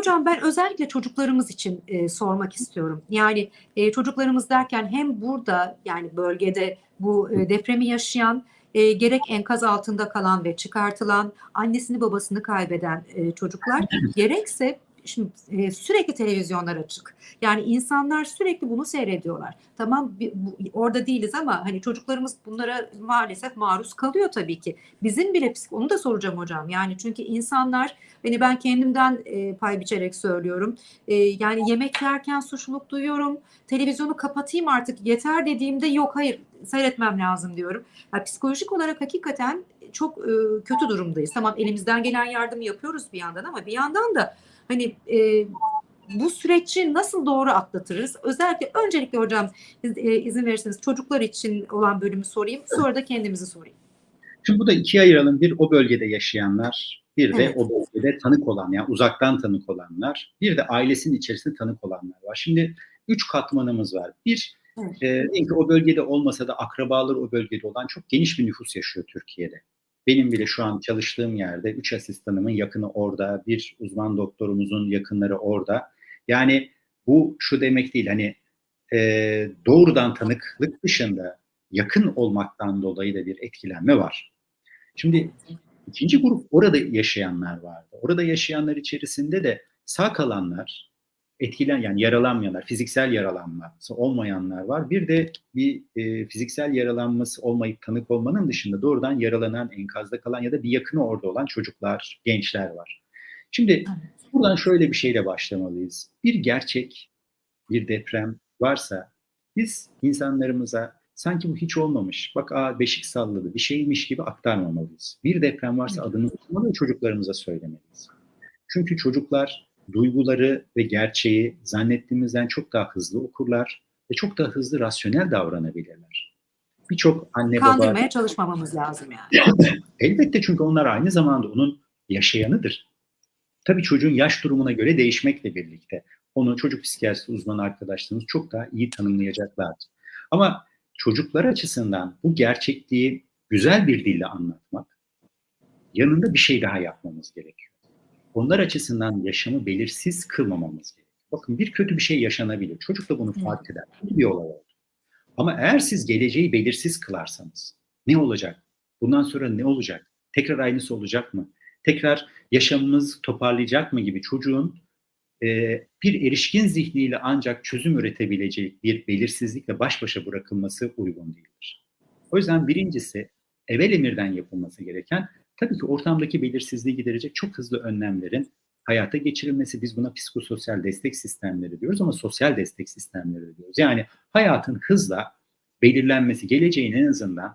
hocam ben özellikle çocuklarımız için e, sormak istiyorum. Yani e, çocuklarımız derken hem burada yani bölgede bu e, depremi yaşayan e, gerek enkaz altında kalan ve çıkartılan annesini babasını kaybeden e, çocuklar gerekse şimdi e, sürekli televizyonlar açık. Yani insanlar sürekli bunu seyrediyorlar. Tamam bir, bu, orada değiliz ama hani çocuklarımız bunlara maalesef maruz kalıyor tabii ki. Bizim bile onu da soracağım hocam. Yani çünkü insanlar hani ben kendimden e, pay biçerek söylüyorum. E, yani yemek yerken suçluluk duyuyorum. Televizyonu kapatayım artık yeter dediğimde yok hayır seyretmem lazım diyorum. Yani psikolojik olarak hakikaten çok e, kötü durumdayız. Tamam elimizden gelen yardımı yapıyoruz bir yandan ama bir yandan da hani e, bu süreci nasıl doğru atlatırız? Özellikle öncelikle hocam e, izin verirseniz çocuklar için olan bölümü sorayım. Sonra da kendimizi sorayım. Şimdi bu da ikiye ayıralım. Bir o bölgede yaşayanlar, bir de Evet. o bölgede tanık olan yani uzaktan tanık olanlar, bir de ailesinin içerisinde tanık olanlar var. Şimdi üç katmanımız var. Bir, Evet. e, o bölgede olmasa da akrabaları o bölgede olan çok geniş bir nüfus yaşıyor Türkiye'de. Benim bile şu an çalıştığım yerde üç asistanımın yakını orada, bir uzman doktorumuzun yakınları orada. Yani bu şu demek değil hani e, doğrudan tanıklık dışında yakın olmaktan dolayı da bir etkilenme var. Şimdi ikinci grup orada yaşayanlar vardı. Orada yaşayanlar içerisinde de sağ kalanlar, etkilen yani yaralanmayanlar, fiziksel yaralanması olmayanlar var. Bir de bir e, fiziksel yaralanması olmayıp tanık olmanın dışında doğrudan yaralanan, enkazda kalan ya da bir yakını orada olan çocuklar, gençler var. Şimdi buradan şöyle bir şeyle başlamalıyız. Bir gerçek, bir deprem varsa biz insanlarımıza sanki bu hiç olmamış, bak aa beşik salladı, bir şeymiş gibi aktarmamalıyız. Bir deprem varsa adını tutmalı çocuklarımıza söylemeliyiz. Çünkü çocuklar duyguları ve gerçeği zannettiğimizden çok daha hızlı okurlar ve çok daha hızlı rasyonel davranabilirler. Birçok anne baba Kandırmaya çalışmamamız lazım yani. elbette çünkü onlar aynı zamanda onun yaşayanıdır. Tabii çocuğun yaş durumuna göre değişmekle birlikte onu çocuk psikiyatrisi uzmanı arkadaşlarımız çok daha iyi tanımlayacaklardır. Ama çocuklar açısından bu gerçekliği güzel bir dille anlatmak yanında bir şey daha yapmamız gerekiyor. Onlar açısından yaşamı belirsiz kılmamamız gerekiyor. Bakın bir kötü bir şey yaşanabilir. Çocuk da bunu fark eder. Kötü bir olay oldu. Ama eğer siz geleceği belirsiz kılarsanız ne olacak? Bundan sonra ne olacak? Tekrar aynısı olacak mı? Tekrar yaşamımız toparlayacak mı gibi çocuğun e, bir erişkin zihniyle ancak çözüm üretebilecek bir belirsizlikle baş başa bırakılması uygun değildir. O yüzden birincisi evvel emirden yapılması gereken tabii ki ortamdaki belirsizliği giderecek çok hızlı önlemlerin hayata geçirilmesi. Biz buna psikososyal destek sistemleri diyoruz ama sosyal destek sistemleri diyoruz. Yani hayatın hızla belirlenmesi, geleceğin en azından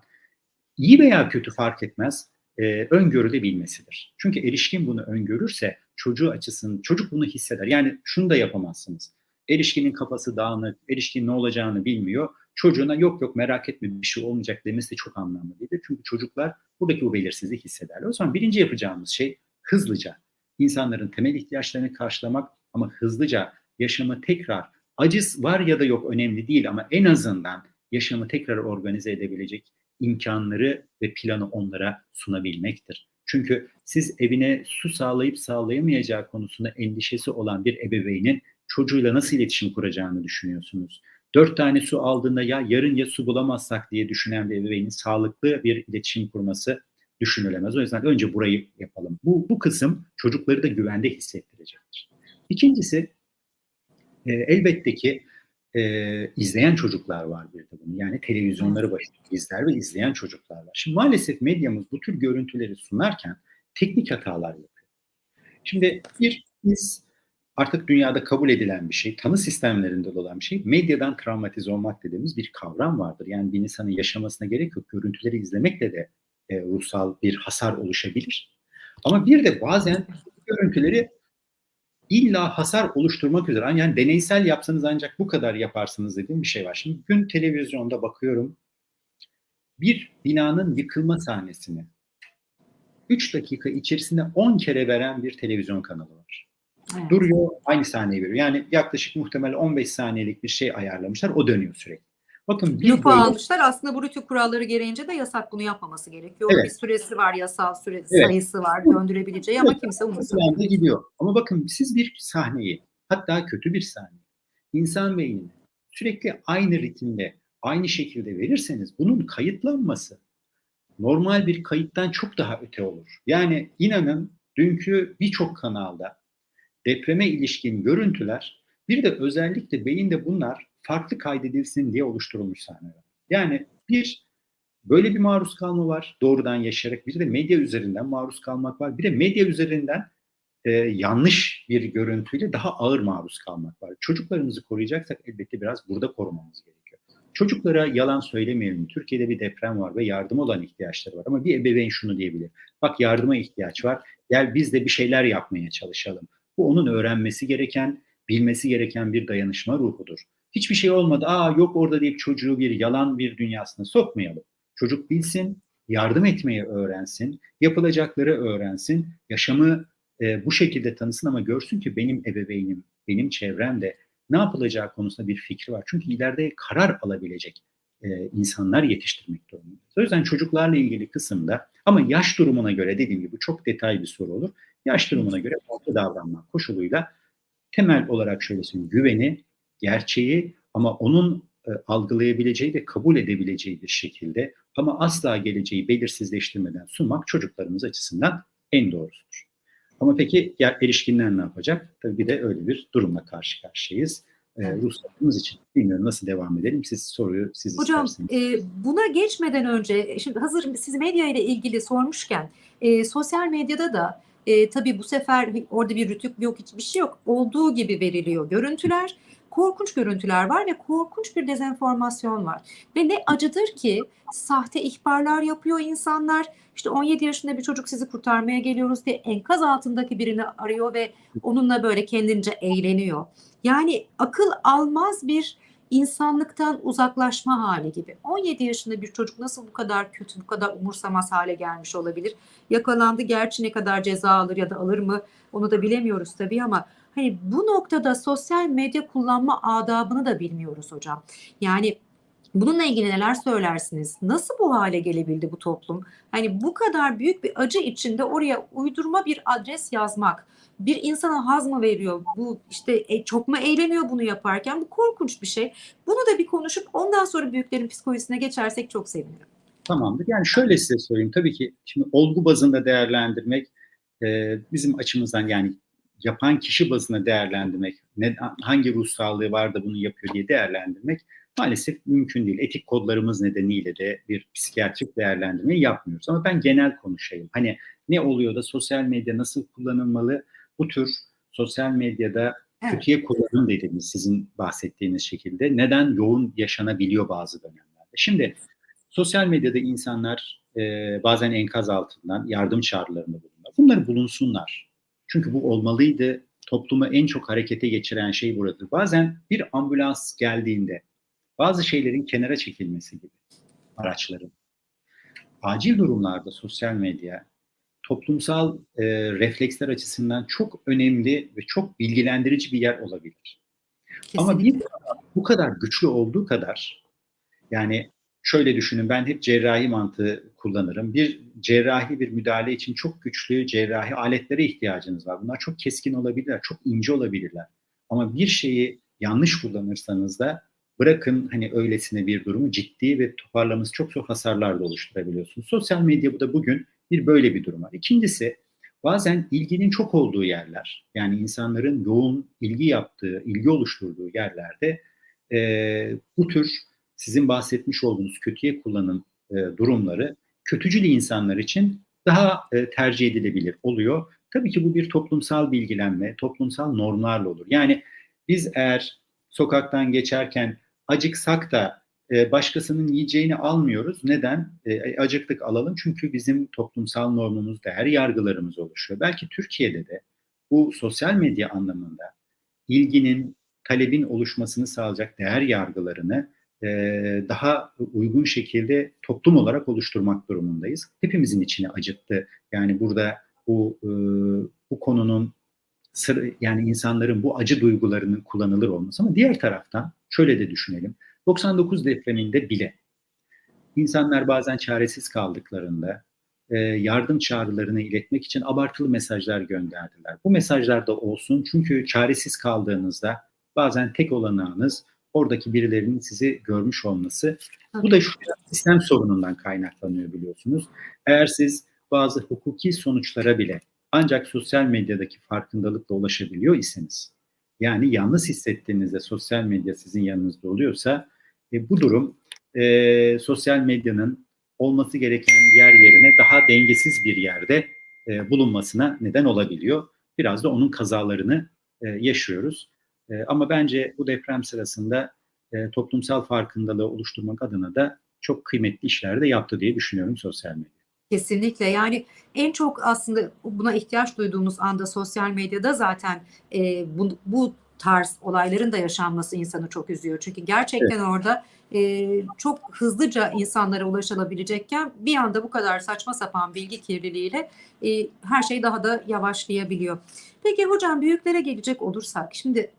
iyi veya kötü fark etmez e, öngörülebilmesidir. Çünkü erişkin bunu öngörürse çocuğu açısından çocuk bunu hisseder. Yani şunu da yapamazsınız. Erişkinin kafası dağınık, erişkin ne olacağını bilmiyor. Çocuğuna yok yok merak etme bir şey olmayacak demesi de çok anlamlı değildir. Çünkü çocuklar buradaki bu belirsizliği hissederler. O zaman birinci yapacağımız şey hızlıca insanların temel ihtiyaçlarını karşılamak ama hızlıca yaşamı tekrar aciz var ya da yok önemli değil ama en azından yaşamı tekrar organize edebilecek imkanları ve planı onlara sunabilmektir. Çünkü siz evine su sağlayıp sağlayamayacağı konusunda endişesi olan bir ebeveynin çocuğuyla nasıl iletişim kuracağını düşünüyorsunuz. Dört tane su aldığında ya yarın ya su bulamazsak diye düşünen bir ebeveynin sağlıklı bir iletişim kurması düşünülemez. O yüzden önce burayı yapalım. Bu, bu kısım çocukları da güvende hissettirecektir. İkincisi e, elbette ki e, izleyen çocuklar var bir de bunu. Yani televizyonları başında izler ve izleyen çocuklar var. Şimdi maalesef medyamız bu tür görüntüleri sunarken teknik hatalar yapıyor. Şimdi bir biz artık dünyada kabul edilen bir şey, tanı sistemlerinde de olan bir şey, medyadan travmatize olmak dediğimiz bir kavram vardır. Yani bir insanın yaşamasına gerek yok. Görüntüleri izlemekle de e, ruhsal bir hasar oluşabilir. Ama bir de bazen görüntüleri illa hasar oluşturmak üzere yani deneysel yapsanız ancak bu kadar yaparsınız dediğim bir şey var. Şimdi gün televizyonda bakıyorum bir binanın yıkılma sahnesini 3 dakika içerisinde 10 kere veren bir televizyon kanalı var. Evet. Duruyor aynı sahneyi veriyor. Yani yaklaşık muhtemelen 15 saniyelik bir şey ayarlamışlar o dönüyor sürekli. Bakın bir Lupa böyle- almışlar. Aslında bu rütü kuralları gereğince de yasak bunu yapmaması gerekiyor. Evet. Bir süresi var, yasal süre Evet. sayısı var döndürebileceği ama kimse umursamıyor. gidiyor. Ama bakın siz bir sahneyi hatta kötü bir sahne insan beynine sürekli aynı ritimde aynı şekilde verirseniz bunun kayıtlanması normal bir kayıttan çok daha öte olur. Yani inanın dünkü birçok kanalda depreme ilişkin görüntüler bir de özellikle beyinde bunlar farklı kaydedilsin diye oluşturulmuş sahneler. Yani bir böyle bir maruz kalma var doğrudan yaşayarak bir de medya üzerinden maruz kalmak var. Bir de medya üzerinden e, yanlış bir görüntüyle daha ağır maruz kalmak var. Çocuklarımızı koruyacaksak elbette biraz burada korumamız gerekiyor. Çocuklara yalan söylemeyelim. Türkiye'de bir deprem var ve yardım olan ihtiyaçları var. Ama bir ebeveyn şunu diyebilir. Bak yardıma ihtiyaç var. Gel biz de bir şeyler yapmaya çalışalım. Bu onun öğrenmesi gereken, bilmesi gereken bir dayanışma ruhudur. Hiçbir şey olmadı. Aa yok orada deyip çocuğu bir yalan bir dünyasına sokmayalım. Çocuk bilsin, yardım etmeyi öğrensin, yapılacakları öğrensin, yaşamı e, bu şekilde tanısın ama görsün ki benim ebeveynim, benim çevremde ne yapılacağı konusunda bir fikri var. Çünkü ileride karar alabilecek e, insanlar yetiştirmek durumundayız. O yüzden çocuklarla ilgili kısımda ama yaş durumuna göre dediğim gibi çok detay bir soru olur. Yaş durumuna göre farklı davranmak koşuluyla temel olarak şöyle söyleyeyim güveni, gerçeği ama onun e, algılayabileceği ve kabul edebileceği bir şekilde ama asla geleceği belirsizleştirmeden sunmak çocuklarımız açısından en doğrusudur. Ama peki ya erişkinler ne yapacak? Tabii bir de öyle bir durumla karşı karşıyayız. Ee, ruhsatımız için bilmiyorum nasıl devam edelim. Siz soruyu siz Hocam isterseniz. e, buna geçmeden önce şimdi hazır siz medya ile ilgili sormuşken e, sosyal medyada da e, tabii bu sefer orada bir rütük yok hiçbir şey yok. Olduğu gibi veriliyor görüntüler. Korkunç görüntüler var ve korkunç bir dezenformasyon var. Ve ne acıdır ki sahte ihbarlar yapıyor insanlar. İşte 17 yaşında bir çocuk sizi kurtarmaya geliyoruz diye enkaz altındaki birini arıyor ve onunla böyle kendince eğleniyor. Yani akıl almaz bir insanlıktan uzaklaşma hali gibi. 17 yaşında bir çocuk nasıl bu kadar kötü, bu kadar umursamaz hale gelmiş olabilir? Yakalandı gerçi ne kadar ceza alır ya da alır mı onu da bilemiyoruz tabii ama hani bu noktada sosyal medya kullanma adabını da bilmiyoruz hocam. Yani bununla ilgili neler söylersiniz? Nasıl bu hale gelebildi bu toplum? Hani bu kadar büyük bir acı içinde oraya uydurma bir adres yazmak bir insana haz mı veriyor? Bu işte e, çok mu eğleniyor bunu yaparken? Bu korkunç bir şey. Bunu da bir konuşup ondan sonra büyüklerin psikolojisine geçersek çok sevinirim. Tamamdır. Yani şöyle size söyleyeyim. Tabii ki şimdi olgu bazında değerlendirmek e, bizim açımızdan yani yapan kişi bazında değerlendirmek, ne, hangi ruh sağlığı var da bunu yapıyor diye değerlendirmek maalesef mümkün değil. Etik kodlarımız nedeniyle de bir psikiyatrik değerlendirme yapmıyoruz. Ama ben genel konuşayım. Hani ne oluyor da sosyal medya nasıl kullanılmalı? Bu tür sosyal medyada Evet. kötüye kullanım dediğimiz sizin bahsettiğiniz şekilde neden yoğun yaşanabiliyor bazı dönemlerde? Şimdi sosyal medyada insanlar e, bazen enkaz altından yardım çağrılarında bulunurlar. Bunları bulunsunlar. Çünkü bu olmalıydı. Toplumu en çok harekete geçiren şey buradır. Bazen bir ambulans geldiğinde bazı şeylerin kenara çekilmesi gibi araçların. Acil durumlarda sosyal medya toplumsal e, refleksler açısından çok önemli ve çok bilgilendirici bir yer olabilir. Ama bir Kesinlikle. bu kadar güçlü olduğu kadar yani şöyle düşünün ben hep cerrahi mantığı kullanırım. Bir cerrahi bir müdahale için çok güçlü cerrahi aletlere ihtiyacınız var. Bunlar çok keskin olabilirler, çok ince olabilirler. Ama bir şeyi yanlış kullanırsanız da bırakın hani öylesine bir durumu ciddi ve toparlaması çok zor hasarlar da oluşturabiliyorsunuz. Sosyal medya bu da bugün bir böyle bir durum var. İkincisi bazen ilginin çok olduğu yerler yani insanların yoğun ilgi yaptığı, ilgi oluşturduğu yerlerde e, bu tür sizin bahsetmiş olduğunuz kötüye kullanım e, durumları kötücül insanlar için daha e, tercih edilebilir oluyor. Tabii ki bu bir toplumsal bilgilenme, toplumsal normlarla olur. Yani biz eğer sokaktan geçerken acıksak da e, başkasının yiyeceğini almıyoruz. Neden? E, acıktık alalım çünkü bizim toplumsal normumuz, değer yargılarımız oluşuyor. Belki Türkiye'de de bu sosyal medya anlamında ilginin, talebin oluşmasını sağlayacak değer yargılarını e, daha uygun şekilde toplum olarak oluşturmak durumundayız. Hepimizin içine acıttı. Yani burada bu e, bu konunun sır, yani insanların bu acı duygularının kullanılır olması ama diğer taraftan şöyle de düşünelim. 99 depreminde bile insanlar bazen çaresiz kaldıklarında e, yardım çağrılarını iletmek için abartılı mesajlar gönderdiler. Bu mesajlar da olsun çünkü çaresiz kaldığınızda bazen tek olanağınız oradaki birilerinin sizi görmüş olması. Bu da şu sistem sorunundan kaynaklanıyor biliyorsunuz. Eğer siz bazı hukuki sonuçlara bile ancak sosyal medyadaki farkındalıkla ulaşabiliyor iseniz, yani yalnız hissettiğinizde sosyal medya sizin yanınızda oluyorsa, e, bu durum e, sosyal medyanın olması gereken yer yerine daha dengesiz bir yerde e, bulunmasına neden olabiliyor. Biraz da onun kazalarını e, yaşıyoruz. E, ama bence bu deprem sırasında e, toplumsal farkındalığı oluşturmak adına da çok kıymetli işler de yaptı diye düşünüyorum sosyal medya. Kesinlikle yani en çok aslında buna ihtiyaç duyduğumuz anda sosyal medyada zaten e, bu, bu tarz olayların da yaşanması insanı çok üzüyor. Çünkü gerçekten evet. orada e, çok hızlıca insanlara ulaşılabilecekken bir anda bu kadar saçma sapan bilgi kirliliğiyle e, her şey daha da yavaşlayabiliyor. Peki hocam büyüklere gelecek olursak şimdi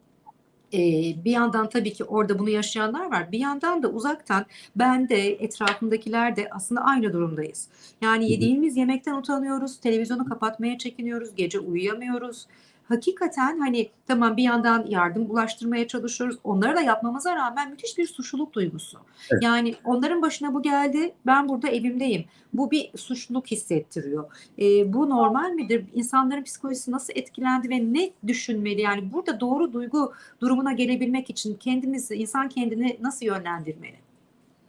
e, bir yandan tabii ki orada bunu yaşayanlar var. Bir yandan da uzaktan ben de etrafımdakiler de aslında aynı durumdayız. Yani yediğimiz yemekten utanıyoruz, televizyonu kapatmaya çekiniyoruz, gece uyuyamıyoruz. Hakikaten hani tamam bir yandan yardım ulaştırmaya çalışıyoruz. Onları da yapmamıza rağmen müthiş bir suçluluk duygusu. Evet. Yani onların başına bu geldi. Ben burada evimdeyim. Bu bir suçluluk hissettiriyor. E, bu normal midir? İnsanların psikolojisi nasıl etkilendi ve ne düşünmeli? Yani burada doğru duygu durumuna gelebilmek için kendimizi, insan kendini nasıl yönlendirmeli?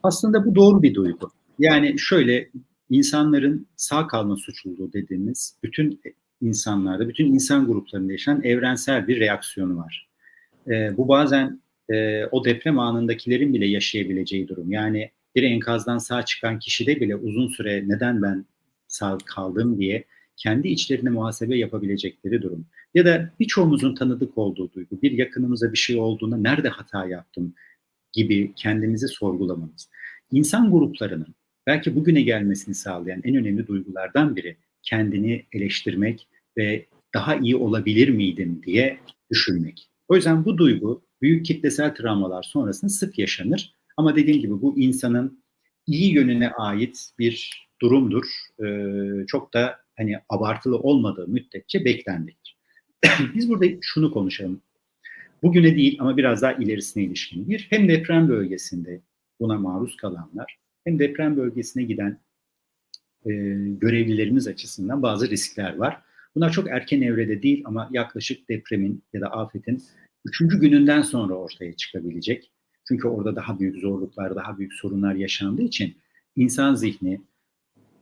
Aslında bu doğru bir duygu. Yani şöyle insanların sağ kalma suçluluğu dediğimiz bütün insanlarda, bütün insan gruplarında yaşanan evrensel bir reaksiyonu var. E, bu bazen e, o deprem anındakilerin bile yaşayabileceği durum. Yani bir enkazdan sağ çıkan kişide bile uzun süre neden ben sağ kaldım diye kendi içlerine muhasebe yapabilecekleri durum. Ya da birçoğumuzun tanıdık olduğu duygu, bir yakınımıza bir şey olduğunda nerede hata yaptım gibi kendimizi sorgulamamız. İnsan gruplarının belki bugüne gelmesini sağlayan en önemli duygulardan biri kendini eleştirmek ve daha iyi olabilir miydim diye düşünmek. O yüzden bu duygu büyük kitlesel travmalar sonrasında sık yaşanır. Ama dediğim gibi bu insanın iyi yönüne ait bir durumdur. Ee, çok da hani abartılı olmadığı müddetçe beklendiğidir. Biz burada şunu konuşalım. Bugüne değil ama biraz daha ilerisine ilişkin. Bir, hem deprem bölgesinde buna maruz kalanlar hem deprem bölgesine giden e, görevlilerimiz açısından bazı riskler var. Bunlar çok erken evrede değil ama yaklaşık depremin ya da afetin üçüncü gününden sonra ortaya çıkabilecek. Çünkü orada daha büyük zorluklar, daha büyük sorunlar yaşandığı için insan zihni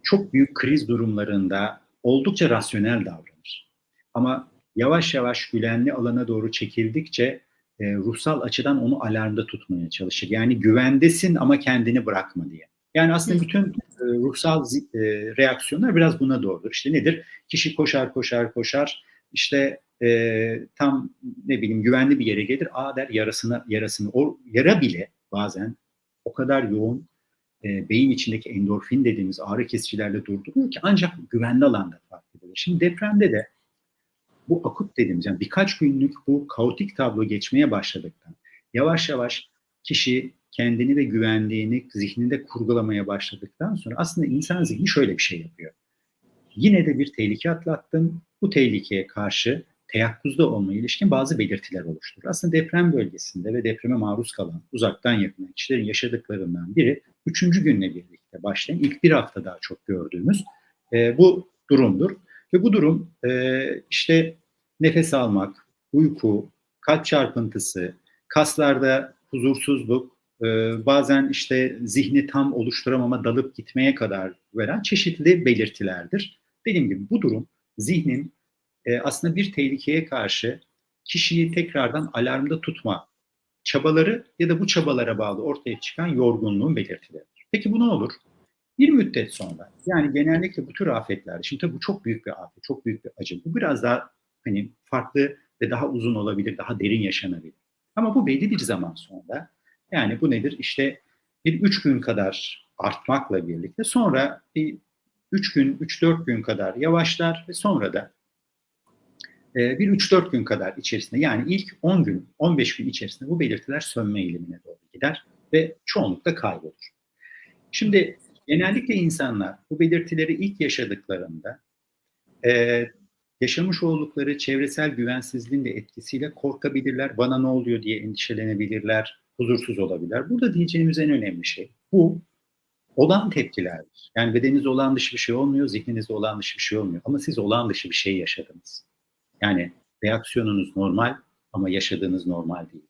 çok büyük kriz durumlarında oldukça rasyonel davranır. Ama yavaş yavaş güvenli alana doğru çekildikçe e, ruhsal açıdan onu alarmda tutmaya çalışır. Yani güvendesin ama kendini bırakma diye. Yani aslında bütün e, ruhsal e, reaksiyonlar biraz buna doğrudur. İşte nedir? Kişi koşar koşar koşar işte e, tam ne bileyim güvenli bir yere gelir. Aa der yarasını yarasını o yara bile bazen o kadar yoğun e, beyin içindeki endorfin dediğimiz ağrı kesicilerle durduruyor ki ancak güvenli alanda fark edilir. Şimdi depremde de bu akut dediğimiz yani birkaç günlük bu kaotik tablo geçmeye başladıktan yavaş yavaş kişi kendini ve güvenliğini zihninde kurgulamaya başladıktan sonra aslında insan zihni şöyle bir şey yapıyor. Yine de bir tehlike atlattın. Bu tehlikeye karşı teyakkuzda olma ilişkin bazı belirtiler oluşturur. Aslında deprem bölgesinde ve depreme maruz kalan uzaktan yakına kişilerin yaşadıklarından biri üçüncü günle birlikte başlayan ilk bir hafta daha çok gördüğümüz e, bu durumdur. Ve bu durum e, işte nefes almak, uyku, kalp çarpıntısı, kaslarda huzursuzluk, bazen işte zihni tam oluşturamama, dalıp gitmeye kadar veren çeşitli belirtilerdir. Dediğim gibi bu durum zihnin e, aslında bir tehlikeye karşı kişiyi tekrardan alarmda tutma çabaları ya da bu çabalara bağlı ortaya çıkan yorgunluğun belirtileridir. Peki bu ne olur? Bir müddet sonra yani genellikle bu tür afetler, şimdi tabii bu çok büyük bir afet, çok büyük bir acı. Bu biraz daha hani farklı ve daha uzun olabilir, daha derin yaşanabilir. Ama bu belli bir zaman sonra yani bu nedir? İşte bir üç gün kadar artmakla birlikte sonra bir üç gün, üç dört gün kadar yavaşlar ve sonra da e, bir üç dört gün kadar içerisinde yani ilk 10 gün, 15 gün içerisinde bu belirtiler sönme eğilimine doğru gider. ve çoğunlukla kaybolur. Şimdi genellikle insanlar bu belirtileri ilk yaşadıklarında e, yaşamış oldukları çevresel güvensizliğin de etkisiyle korkabilirler. Bana ne oluyor diye endişelenebilirler, huzursuz olabilirler. Burada diyeceğimiz en önemli şey bu olan tepkilerdir. Yani bedeninizde olan dışı bir şey olmuyor, zihninizde olan dışı bir şey olmuyor. Ama siz olan dışı bir şey yaşadınız. Yani reaksiyonunuz normal ama yaşadığınız normal değil.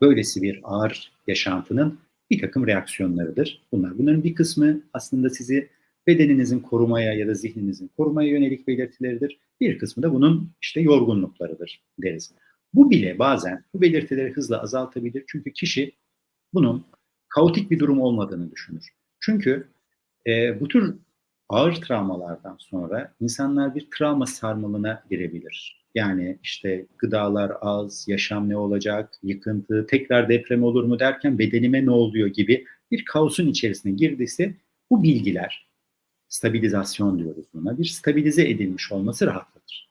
Böylesi bir ağır yaşantının bir takım reaksiyonlarıdır bunlar. Bunların bir kısmı aslında sizi bedeninizin korumaya ya da zihninizin korumaya yönelik belirtileridir. Bir kısmı da bunun işte yorgunluklarıdır deriz. Bu bile bazen bu belirtileri hızla azaltabilir. Çünkü kişi bunun kaotik bir durum olmadığını düşünür. Çünkü e, bu tür ağır travmalardan sonra insanlar bir travma sarmalına girebilir. Yani işte gıdalar az, yaşam ne olacak, yıkıntı, tekrar deprem olur mu derken bedenime ne oluyor gibi bir kaosun içerisine girdiyse bu bilgiler, stabilizasyon diyoruz buna, bir stabilize edilmiş olması rahatlatır.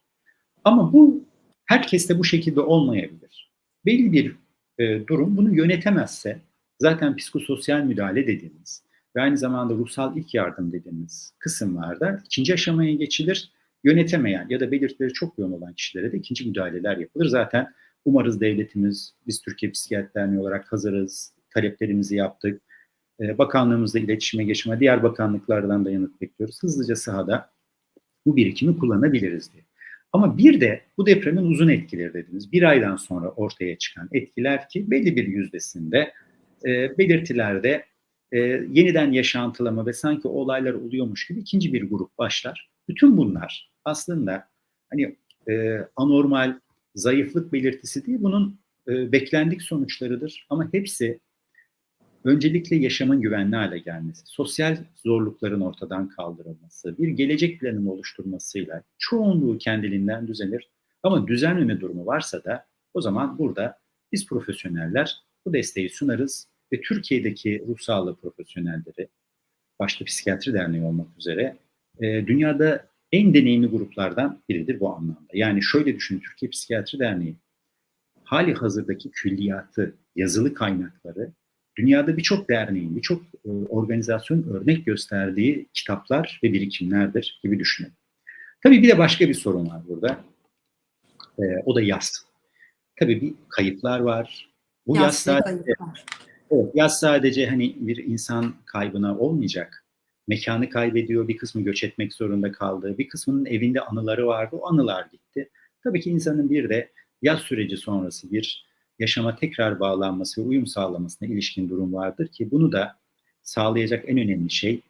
Ama bu herkeste bu şekilde olmayabilir. Belli bir e, durum bunu yönetemezse zaten psikososyal müdahale dediğimiz ve aynı zamanda ruhsal ilk yardım dediğimiz kısımlarda ikinci aşamaya geçilir. Yönetemeyen ya da belirtileri çok yoğun olan kişilere de ikinci müdahaleler yapılır. Zaten umarız devletimiz, biz Türkiye Psikiyatri Derneği olarak hazırız, taleplerimizi yaptık. Bakanlığımızla iletişime geçme, diğer bakanlıklardan da yanıt bekliyoruz. Hızlıca sahada bu birikimi kullanabiliriz diye. Ama bir de bu depremin uzun etkileri dediğimiz bir aydan sonra ortaya çıkan etkiler ki belli bir yüzdesinde e, belirtilerde e, yeniden yaşantılama ve sanki olaylar oluyormuş gibi ikinci bir grup başlar. Bütün bunlar aslında hani e, anormal zayıflık belirtisi değil, bunun e, beklendik sonuçlarıdır. Ama hepsi öncelikle yaşamın güvenli hale gelmesi, sosyal zorlukların ortadan kaldırılması, bir gelecek planının oluşturmasıyla çoğunluğu kendiliğinden düzelir. Ama düzenleme durumu varsa da o zaman burada biz profesyoneller bu desteği sunarız ve Türkiye'deki ruh sağlığı profesyonelleri, başta Psikiyatri Derneği olmak üzere, e, dünyada en deneyimli gruplardan biridir bu anlamda. Yani şöyle düşünün, Türkiye Psikiyatri Derneği hali hazırdaki külliyatı, yazılı kaynakları, dünyada birçok derneğin, birçok e, organizasyon örnek gösterdiği kitaplar ve birikimlerdir gibi düşünün. Tabii bir de başka bir sorun var burada. E, o da yaz. Tabii bir kayıplar var. Bu yaz, yaz sadece, evet, yaz sadece hani bir insan kaybına olmayacak. Mekanı kaybediyor, bir kısmı göç etmek zorunda kaldı, bir kısmının evinde anıları vardı, o anılar gitti. Tabii ki insanın bir de yaz süreci sonrası bir yaşama tekrar bağlanması ve uyum sağlamasına ilişkin durum vardır ki bunu da sağlayacak en önemli şey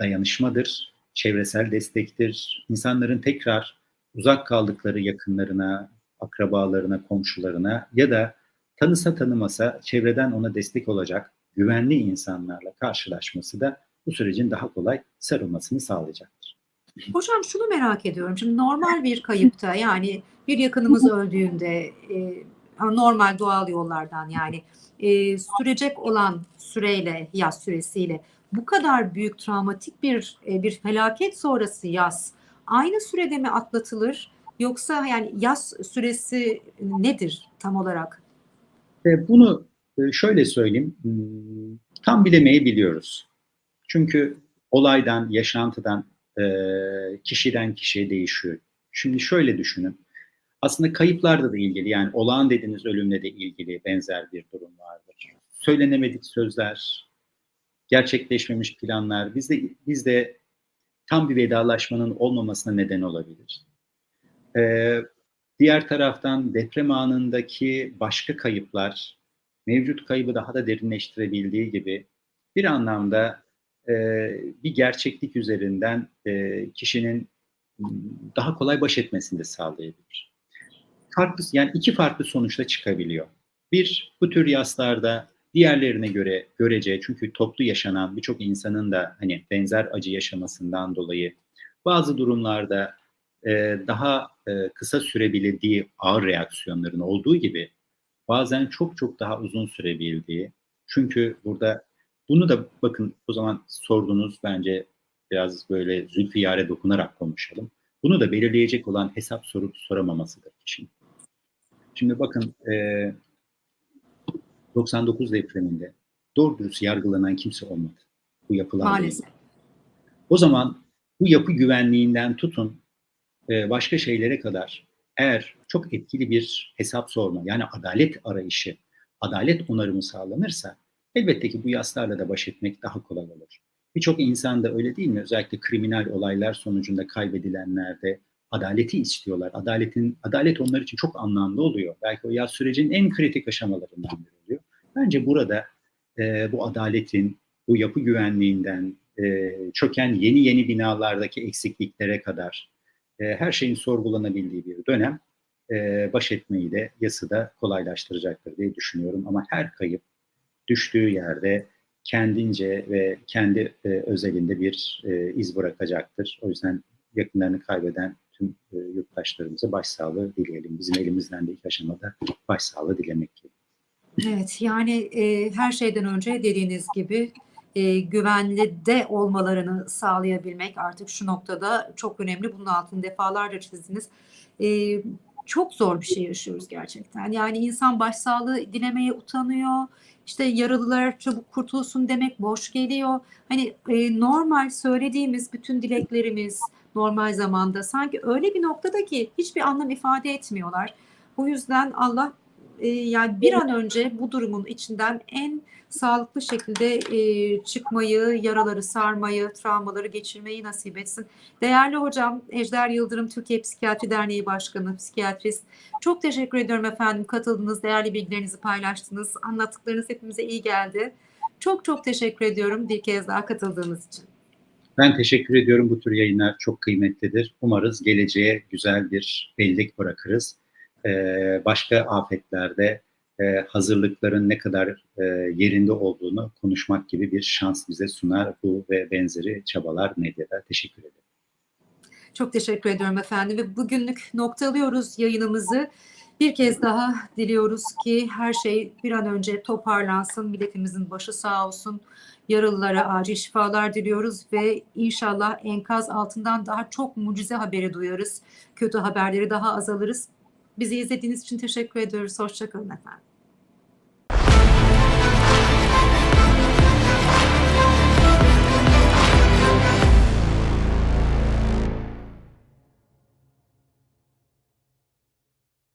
dayanışmadır, çevresel destektir. İnsanların tekrar uzak kaldıkları yakınlarına, akrabalarına, komşularına ya da tanısa tanımasa çevreden ona destek olacak güvenli insanlarla karşılaşması da bu sürecin daha kolay sarılmasını sağlayacaktır. Hocam şunu merak ediyorum. Şimdi normal bir kayıpta yani bir yakınımız öldüğünde e, normal doğal yollardan yani e, sürecek olan süreyle yaz süresiyle bu kadar büyük travmatik bir e, bir felaket sonrası yaz aynı sürede mi atlatılır yoksa yani yaz süresi nedir tam olarak? E, bunu e, şöyle söyleyeyim hmm, tam bilemeyebiliyoruz. Çünkü olaydan, yaşantıdan, e, kişiden kişiye değişiyor. Şimdi şöyle düşünün aslında kayıplarla da ilgili yani olağan dediğiniz ölümle de ilgili benzer bir durum vardır. Söylenemedik sözler, gerçekleşmemiş planlar bizde bizde tam bir vedalaşmanın olmamasına neden olabilir. Ee, diğer taraftan deprem anındaki başka kayıplar mevcut kaybı daha da derinleştirebildiği gibi bir anlamda e, bir gerçeklik üzerinden e, kişinin daha kolay baş etmesini de sağlayabilir farklı yani iki farklı sonuçta çıkabiliyor. Bir bu tür yaslarda diğerlerine göre görece çünkü toplu yaşanan birçok insanın da hani benzer acı yaşamasından dolayı bazı durumlarda e, daha e, kısa sürebildiği ağır reaksiyonların olduğu gibi bazen çok çok daha uzun sürebildiği çünkü burada bunu da bakın o zaman sordunuz bence biraz böyle zülfiyare dokunarak konuşalım. Bunu da belirleyecek olan hesap sorup soramamasıdır kişinin. Şimdi bakın e, 99 depreminde doğru dürüst yargılanan kimse olmadı bu yapılarla Maalesef. O zaman bu yapı güvenliğinden tutun e, başka şeylere kadar eğer çok etkili bir hesap sorma yani adalet arayışı, adalet onarımı sağlanırsa elbette ki bu yaslarla da baş etmek daha kolay olur. Birçok insan da öyle değil mi? Özellikle kriminal olaylar sonucunda kaybedilenlerde adaleti istiyorlar. Adaletin adalet onlar için çok anlamlı oluyor. Belki o yaz sürecinin en kritik aşamalarından biri oluyor. Bence burada e, bu adaletin, bu yapı güvenliğinden e, çöken yeni yeni binalardaki eksikliklere kadar e, her şeyin sorgulanabildiği bir dönem e, baş etmeyi de yasada kolaylaştıracaktır diye düşünüyorum. Ama her kayıp düştüğü yerde kendince ve kendi e, özelinde bir e, iz bırakacaktır. O yüzden yakınlarını kaybeden tüm e, yurttaşlarımıza başsağlığı dileyelim. Bizim elimizden de ilk aşamada başsağlığı dilemek gibi. Evet yani e, her şeyden önce dediğiniz gibi e, güvenli de olmalarını sağlayabilmek artık şu noktada çok önemli. Bunun altını defalarca çizdiniz. E, çok zor bir şey yaşıyoruz gerçekten. Yani insan başsağlığı dilemeye utanıyor. İşte yaralılar çabuk kurtulsun demek boş geliyor. Hani e, normal söylediğimiz bütün dileklerimiz normal zamanda sanki öyle bir noktada ki hiçbir anlam ifade etmiyorlar. Bu yüzden Allah e, yani bir an önce bu durumun içinden en sağlıklı şekilde e, çıkmayı, yaraları sarmayı, travmaları geçirmeyi nasip etsin. Değerli hocam Ejder Yıldırım Türkiye Psikiyatri Derneği Başkanı, psikiyatrist. Çok teşekkür ediyorum efendim katıldınız, değerli bilgilerinizi paylaştınız. Anlattıklarınız hepimize iyi geldi. Çok çok teşekkür ediyorum bir kez daha katıldığınız için. Ben teşekkür ediyorum. Bu tür yayınlar çok kıymetlidir. Umarız geleceğe güzel bir bellek bırakırız. Ee, başka afetlerde e, hazırlıkların ne kadar e, yerinde olduğunu konuşmak gibi bir şans bize sunar bu ve benzeri çabalar medyada. Teşekkür ederim. Çok teşekkür ediyorum efendim ve bugünlük noktalıyoruz yayınımızı. Bir kez daha diliyoruz ki her şey bir an önce toparlansın, milletimizin başı sağ olsun. Yaralılara acil şifalar diliyoruz ve inşallah enkaz altından daha çok mucize haberi duyarız. Kötü haberleri daha azalırız. Bizi izlediğiniz için teşekkür ediyoruz. Hoşçakalın efendim.